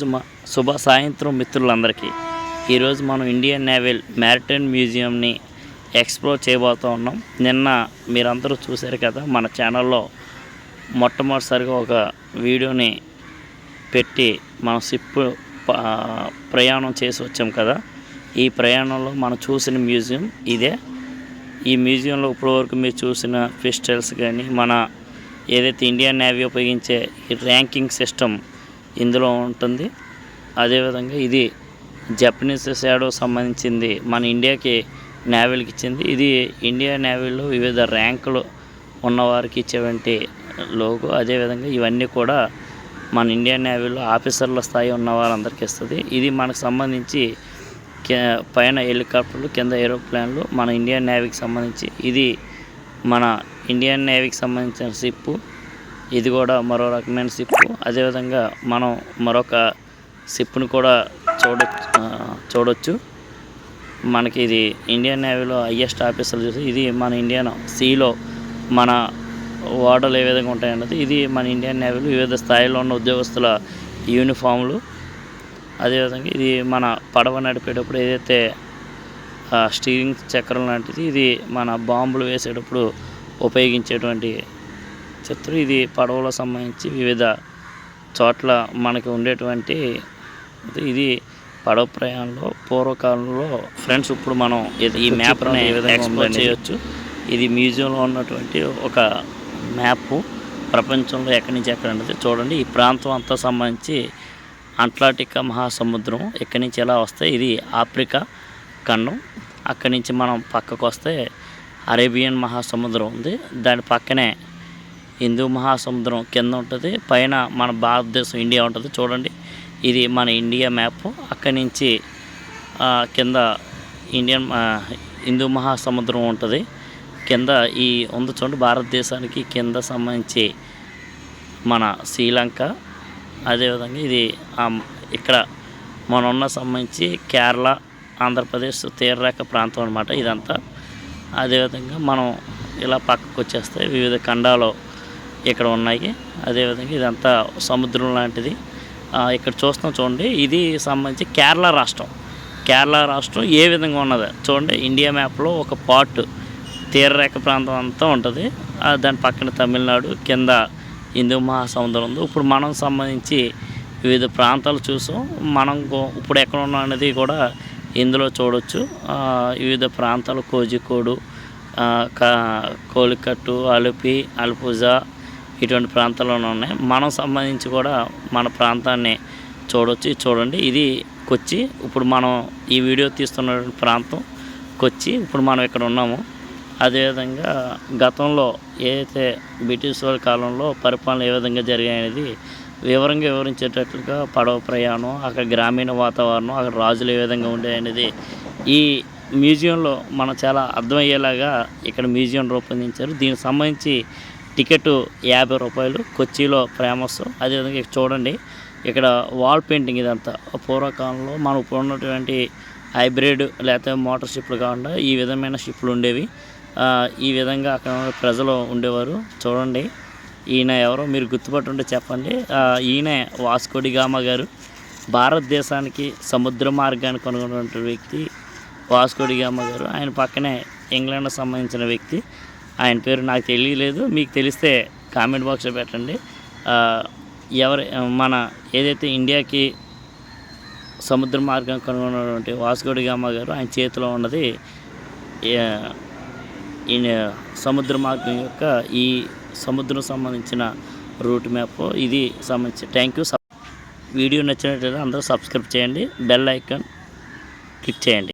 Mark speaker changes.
Speaker 1: శుభ శుభ సాయంత్రం మిత్రులందరికీ. ఈరోజు మనం ఇండియన్ నేవల్ మ్యారిటైన్ మ్యూజియంని ఎక్స్ప్లోర్ చేయబోతూ ఉన్నాం. నిన్న మీరందరూ చూశారు కదా మన ఛానల్లో మొట్టమొదటిసారిగా ఒక వీడియోని పెట్టి మనం షిప్ ప్రయాణం చేసి వచ్చాం కదా. ఈ ప్రయాణంలో మనం చూసిన మ్యూజియం ఇదే. ఈ మ్యూజియంలో ఇప్పటివరకు మీరు చూసిన ఫెస్టివల్స్ కానీ మన ఏదైతే ఇండియన్ నేవీ ఉపయోగించే ర్యాంకింగ్ సిస్టమ్ ఇందులో ఉంటుంది. అదేవిధంగా ఇది జపనీస్ షాడో సంబంధించింది మన ఇండియాకి నేవీలకి ఇచ్చింది. ఇది ఇండియా నేవీలో వివిధ ర్యాంకులు ఉన్నవారికి ఇచ్చేటువంటి లోగో అదేవిధంగా ఇవన్నీ కూడా మన ఇండియన్ నేవీలో ఆఫీసర్ల స్థాయి ఉన్న వారందరికీ ఇస్తుంది. ఇది మనకు సంబంధించి పైన హెలికాప్టర్లు కింద ఏరోప్లేన్లు మన ఇండియన్ నేవీకి సంబంధించి. ఇది మన ఇండియన్ నేవీకి సంబంధించిన షిప్పు ఇది కూడా మరో రకమైన షిప్ అదేవిధంగా మనం మరొక షిప్ను కూడా చూడ చూడొచ్చు. మనకి ఇది ఇండియన్ నేవీలో హయ్యెస్ట్ ఆఫీసర్లు చూసి ఇది మన ఇండియన్ సీలో మన ఓడలు ఏ విధంగా ఉంటాయన్నది ఇది మన ఇండియన్ నేవీలో వివిధ స్థాయిలో ఉన్న ఉద్యోగస్తుల యూనిఫామ్లు. అదేవిధంగా ఇది మన పడవ నడిపేటప్పుడు ఏదైతే స్టీరింగ్ చక్రం లాంటిది ఇది మన బాంబులు వేసేటప్పుడు ఉపయోగించేటువంటి చిత్రం ఇది పడవలో సంబంధించి వివిధ చోట్ల మనకి ఉండేటువంటి ఇది పడవ ప్రయాణంలో పూర్వకాలంలో ఫ్రెండ్స్ ఇప్పుడు మనం ఈ మ్యాప్ని ఎక్స్ప్లోర్ చేయొచ్చు. ఇది మ్యూజియంలో ఉన్నటువంటి ఒక మ్యాప్ ప్రపంచంలో ఎక్కడి నుంచి ఎక్కడ ఉంటుంది చూడండి. ఈ ప్రాంతం అంతా సంబంధించి అట్లాంటిక్ మహాసముద్రం ఎక్కడి నుంచి ఎలా వస్తే ఇది ఆఫ్రికా ఖండం. అక్కడి నుంచి మనం పక్కకు వస్తే అరేబియన్ మహాసముద్రం ఉంది. దాని పక్కనే హిందూ మహాసముద్రం కింద ఉంటుంది పైన మన భారతదేశం ఇండియా ఉంటుంది. చూడండి ఇది మన ఇండియా మ్యాప్. అక్కడి నుంచి కింద ఇండియన్ హిందూ మహాసముద్రం ఉంటుంది. కింద ఈ ఉంది చూడండి భారతదేశానికి కింద సంబంధించి మన శ్రీలంక. అదేవిధంగా ఇది ఇక్కడ మనం ఉన్న సంబంధించి కేరళ ఆంధ్రప్రదేశ్ తీరరేఖ ప్రాంతం అనమాట ఇదంతా. అదేవిధంగా మనం ఇలా పక్కకు వచ్చేస్తే వివిధ ఖండాలు ఇక్కడ ఉన్నాయి. అదేవిధంగా ఇదంతా సముద్రం లాంటిది. ఇక్కడ చూస్తాం చూడండి. ఇది సంబంధించి కేరళ రాష్ట్రం. కేరళ రాష్ట్రం ఏ విధంగా ఉన్నది? చూడండి ఇండియా మ్యాప్లో ఒక పార్ట్ తీరరేఖ ప్రాంతం అంతా ఉంటుంది. దాని పక్కన తమిళనాడు కింద హిందూ మహాసముద్రం ఉంది. ఇప్పుడు మనం సంబంధించి వివిధ ప్రాంతాలు చూసాం. మనం ఇప్పుడు ఎక్కడ ఉన్నాం అనేది కూడా ఇందులో చూడొచ్చు. వివిధ ప్రాంతాలు కోజికోడు కా- కోలికట్టు అలుపి అల్పుజా ఇటువంటి ప్రాంతాల్లోనే ఉన్నాయి. మనం సంబంధించి కూడా మన ప్రాంతాన్ని చూడొచ్చు చూడండి. ఇది కొచ్చి ఇప్పుడు మనం ఈ వీడియో తీస్తున్న ప్రాంతం కొచ్చి ఇప్పుడు మనం ఇక్కడ ఉన్నాము. అదేవిధంగా గతంలో ఏదైతే బ్రిటిష్ వాళ్ళ కాలంలో పరిపాలన ఏ విధంగా జరిగాయనేది వివరంగా వివరించేటట్లుగా పడవ ప్రయాణం అక్కడ గ్రామీణ వాతావరణం అక్కడ రాజులు ఏ విధంగా ఉండేది ఈ మ్యూజియంలో మనం చాలా అర్థమయ్యేలాగా ఇక్కడ మ్యూజియం రూపొందించారు. దీనికి సంబంధించి టికెట్ యాభై రూపాయలు కొచ్చిలో ఫేమస్. అదేవిధంగా ఇక్కడ చూడండి ఇక్కడ వాల్ పెయింటింగ్ ఇదంతా. పూర్వకాలంలో మనం ఇప్పుడు ఉన్నటువంటి హైబ్రిడ్ లేకపోతే మోటార్ షిప్లు కాకుండా ఈ విధమైన షిప్లు ఉండేవి. ఈ విధంగా అక్కడ ప్రజలు ఉండేవారు. చూడండి ఈయన ఎవరో మీరు గుర్తుపట్టుంటే చెప్పండి. ఈయన వాస్కోడి గామా గారు. భారతదేశానికి సముద్ర మార్గాన్ని కనుగొన్నటువంటి వ్యక్తి వాస్కోడిగామ గారు. ఆయన పక్కనే ఇంగ్లాండ్ సంబంధించిన వ్యక్తి. ఆయన పేరు నాకు తెలియలేదు. మీకు తెలిస్తే కామెంట్ బాక్స్లో పెట్టండి. ఎవరు ఎవరి మన ఏదైతే ఇండియాకి సముద్ర మార్గం కనుగొన్నటువంటి వాస్కోడిగామ గారు ఆయన చేతిలో ఉన్నది సముద్ర మార్గం యొక్క ఈ సముద్రం సంబంధించిన రూట్ మ్యాప్. ఇది సంబంధించి థ్యాంక్ యూ వీడియో నచ్చినట్లయితే అందరూ సబ్స్క్రైబ్ చేయండి. బెల్ ఐకాన్ క్లిక్ చేయండి.